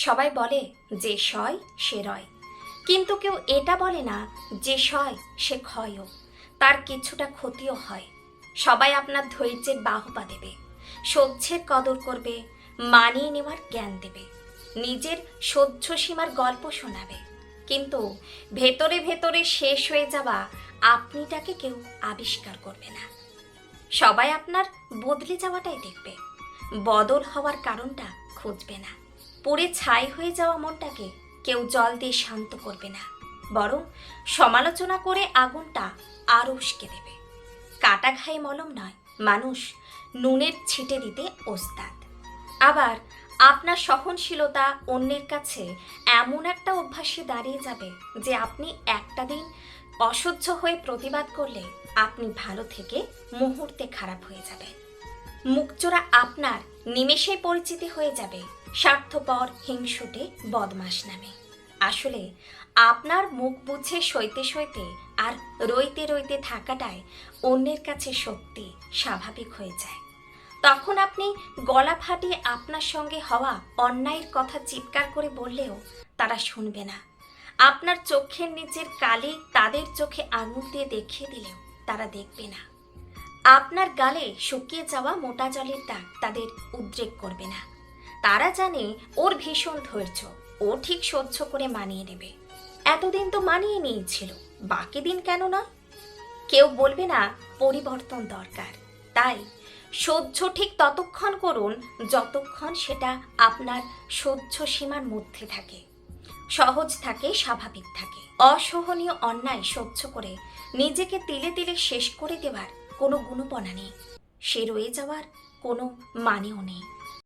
সবাই বলে, যে সয়, সে রয়। কিন্তু কেউ এটা বলে না, যে সয়, সে ক্ষয়ও। তার কিছুটা ক্ষতিও হয়। সবাই আপনার ধৈর্যের বাহবা দেবে। সহ্যের কদর করবে, মানিয়ে নেওয়ার জ্ঞান দেবে। নিজের সহ্য সীমার গল্প শোনাবে। কিন্তু ভেতরে ভেতরে শেষ হয়ে যাওয়া আপনিটাকে কেউ আবিষ্কার করবে না। সবাই আপনার বদলে যাওয়াটাই দেখবে। বদল হওয়ার কারণটা খুঁজবে না। পুড়ে ছাই হয়ে যাওয়া মনটাকে কেউ জল দিয়ে শান্ত করবে না, বরং সমালোচনা করে আগুনটা আরও উস্কে দেবে। কাটা ঘায়ে মলম নয়, মানুষ নুনের ছিটে দিতে ওস্তাদ। আবার আপনার সহনশীলতা অন্যের কাছে এমন একটা অভ্যাসে দাঁড়িয়ে যাবে যে আপনি একটা দিন অসহ্য হয়ে প্রতিবাদ করলে আপনি ভালো থেকে মুহূর্তে খারাপ হয়ে যাবেন। মুখচোরা আপনার নিমেষে পরিচিতি হয়ে যাবে স্বার্থপর হিংসুটে বদমাস নামে। আসলে, আপনার মুখ বুঝে সইতে সইতে আর রইতে রইতে থাকাটায় অন্যের কাছে সত্যি স্বাভাবিক হয়ে যায়। তখন আপনি গলা ফাটিয়ে আপনার সঙ্গে হওয়া অন্যায়ের কথা চিৎকার করে বললেও তারা শুনবে না। আপনার চোখের নিচের কালি তাদের চোখে আঙুল দিয়ে দেখিয়ে দিলেও তারা দেখবে না। আপনার গালে শুকিয়ে যাওয়া মোটা জলের দাগ তাদের উদ্রেক করবে না। তারা জানে ওর ভীষণ ধৈর্য। ও ঠিক সহ্য করে মানিয়ে নেবে। এতদিন তো মানিয়ে নিয়েছিল, বাকি দিন কেন না? কেউ বলবে না পরিবর্তন দরকার। তাই সহ্য ঠিক ততক্ষণ করুন যতক্ষণ সেটা আপনার সহ্য সীমার মধ্যে থাকে। সহজ থাকে, স্বাভাবিক থাকে। অসহনীয় অন্যায় সহ্য করে নিজেকে তিলে তিলে শেষ করে দেওয়ার কোনো গুণপনা নেই। সে রয়ে যাওয়ার কোনো মানেও নেই।